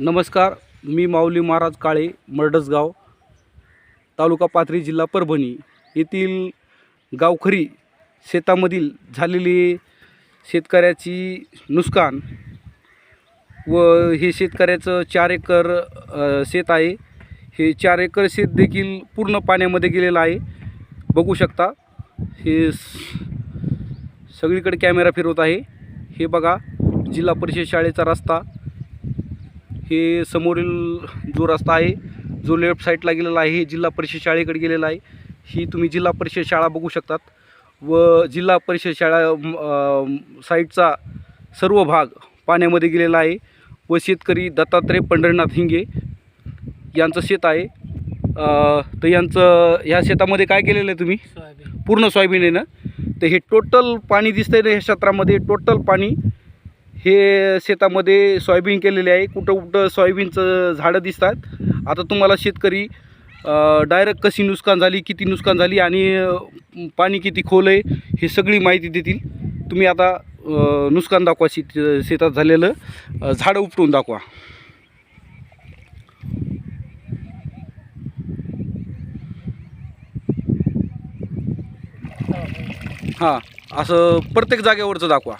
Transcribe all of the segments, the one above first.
नमस्कार मी माऊली महाराज काळे मर्डसगाव तालुका पाथरी जिल्हा परभणी. येथील गावखरी शेतामधील झालेली शेतकऱ्याची नुकसान व हे शेतकऱ्याचं चार एकर शेत आहे. हे चार एकर शेत देखील पूर्ण पाण्यामध्ये गेलेलं आहे. बघू शकता हे सगळीकडे कॅमेरा फिरवत आहे. हे बघा जिल्हा परिषद शाळेचा रस्ता हे समोरील जो रस्ता आहे जो लेफ्ट साईडला गेलेला आहे हे जिल्हा परिषद शाळेकडे गेलेला आहे. ही तुम्ही जिल्हा परिषद शाळा बघू शकतात व जिल्हा परिषद शाळा साईडचा सर्व भाग पाण्यामध्ये गेलेला आहे व शेतकरी दत्तात्रय पंढरीनाथ हिंगे यांचं शेत आहे. तर यांचं ह्या शेतामध्ये काय केलेलं आहे तुम्ही? पूर्ण सोयाबीन आहे ना? तर हे टोटल पाणी दिसतंय ना ह्या क्षेत्रामध्ये? टोटल पाणी हे शेतामध्ये सोयाबीन केलेले आहे. कुठं कुठं सोयाबीनचं झाडं दिसतात. आता तुम्हाला शेतकरी डायरेक्ट कशी नुकसान झाली किती नुकसान झाली आणि पाणी किती खोल आहे हे सगळी माहिती देतील. तुम्ही आता नुकसान दाखवा शेत शेतात झालेलं. झाडं उपटून दाखवा. हां असं प्रत्येक जागेवरचं दाखवा.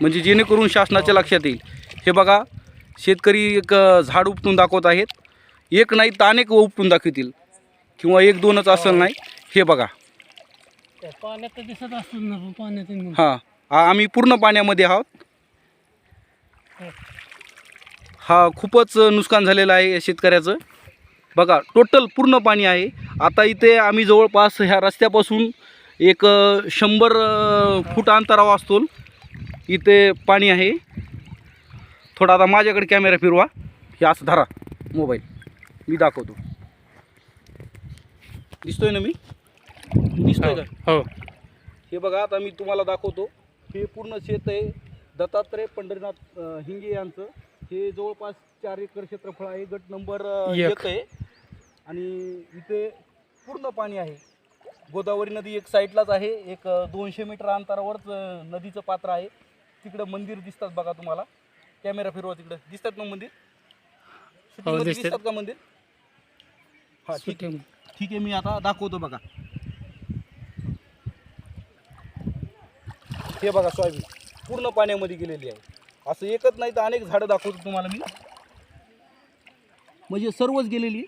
म्हणजे जेणेकरून शासनाच्या लक्षात येईल. हे बघा शेतकरी एक झाड उपटून दाखवत आहेत. एक नाही तर अनेक उपटून दाखवतील. किंवा एक दोनच असेल नाही. हे बघा. त्या पाण्यात तर दिसत असतो ना पण पाण्यात नाही. हां. आ- आम्ही पूर्ण पाण्यामध्ये आहोत. हो. हा खूपच नुकसान झालेलं आहे या शेतकऱ्याचं. बघा टोटल पूर्ण पाणी आहे. आता इथे आम्ही जवळपास ह्या रस्त्यापासून एक शंभर फूट अंतरावर असतो. इथे पाणी आहे. थोडा आता माझ्याकडे कॅमेरा फिरवा. हे असं धरा. मोबाईल. मी दाखवतो. दिसतोय ना मी? दिसतोय का? हो. हे बघा आता मी तुम्हाला दाखवतो. हे पूर्ण शेत आहे. दत्तात्रय पंढरीनाथ अ, हिंगे यांचं. हे जवळपास चार एकर क्षेत्रफळ आहे. गट नंबर अ, एक. एक आहे. आणि इथे पूर्ण पाणी आहे. गोदावरी नदी एक साईडलाच आहे. एक अ, दोनशे मीटर अंतरावरच अ, नदीचं पात्र आहे. तिकडं मंदिर दिसतात बघा तुम्हाला. कॅमेरा फिरवा तिकडं. दिसतात ना मंदिर? शूटिंगमध्ये दिसतात. दिसतात का मंदिर? हा ठीक. सुट्टी ठीक आहे मी आता दाखवतो बघा. हे बघा सोयाबीन पूर्ण पाण्यामध्ये गेलेली आहे. असं एकच नाही तर अनेक झाडं दाखवतो तुम्हाला मी. म्हणजे सर्वच गेलेली.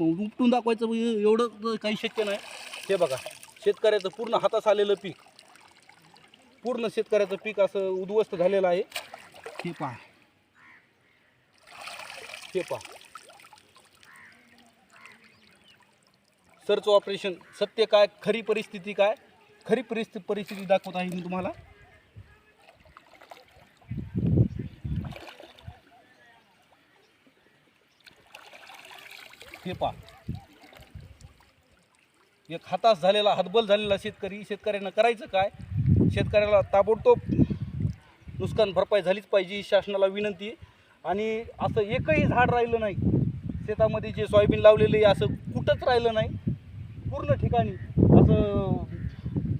उपटून दाखवायचं म्हणजे एवढं तर काही शक्य नाही. हे बघा शेतकऱ्याचं पूर्ण हातास आलेलं पीक. पूर्ण शेतकऱ्याचं पीक असं उद्ध्वस्त झालेलं आहे. हे पहा. हे पहा. सर्च ऑपरेशन सत्य काय खरी परिस्थिती काय? खरी परिस्थिती परिस्थिती दाखवत आहे मी तुम्हाला. हे पहा. एक हातास झालेला हातबल झालेला शेतकरी शेतकऱ्यांना करायचं काय? शेतकऱ्याला ताबडतोब नुकसान भरपाई झालीच पाहिजे शासनाला विनंती आणि असं एकही झाड राहिलं नाही शेतामध्ये जे सोयाबीन लावलेलं आहे असं कुठंच राहिलं नाही. पूर्ण ठिकाणी असं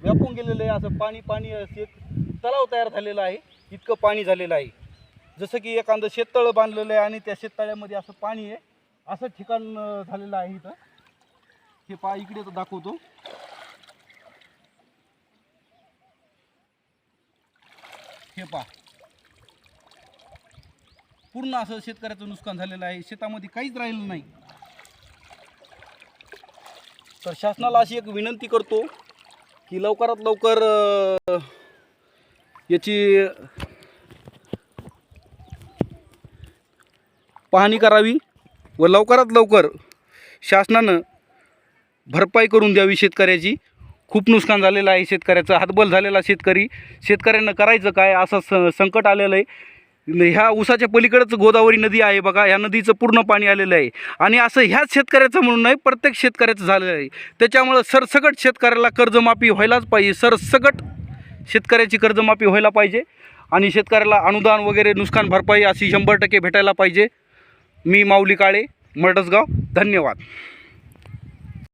व्यापून गेलेलं आहे असं पाणी पाणी शेत एक तलाव तयार झालेला आहे इतकं पाणी झालेलं आहे. जसं की एखादं शेततळं बांधलेलं आहे आणि त्या शेततळ्यामध्ये असं पाणी आहे असं ठिकाण झालेलं आहे इथं. हे पा इकडे तर दाखवतो. हे पा पूर्ण असं शेतकऱ्याचं नुकसान झालेलं आहे. शेतामध्ये काहीच राहिलं नाही. तर शासनाला अशी एक विनंती करतो की लवकरात लवकर याची पाहणी करावी व लवकरात लवकर शासनानं भरपाई करून द्यावी शेतकऱ्याची. खूप नुकसान झालेलं आहे शेतकऱ्याचं हातबल झालेला शेतकरी. शेतकऱ्यांना करायचं काय असं स संकट आलेलं आहे. ह्या ऊसाच्या पलीकडंच गोदावरी नदी आहे बघा ह्या नदीचं पूर्ण पाणी आलेलं आहे. आणि असं ह्याच शेतकऱ्याचं म्हणून नाही प्रत्येक शेतकऱ्याचं झालेलं आहे. त्याच्यामुळं सरसकट शेतकऱ्याला कर्जमाफी व्हायलाच पाहिजे. सरसकट शेतकऱ्याची कर्जमाफी व्हायला पाहिजे. आणि शेतकऱ्याला अनुदान वगैरे नुकसान भरपाई अशी शंभर टक्के भेटायला पाहिजे. मी माऊली काळे मडसगाव धन्यवाद.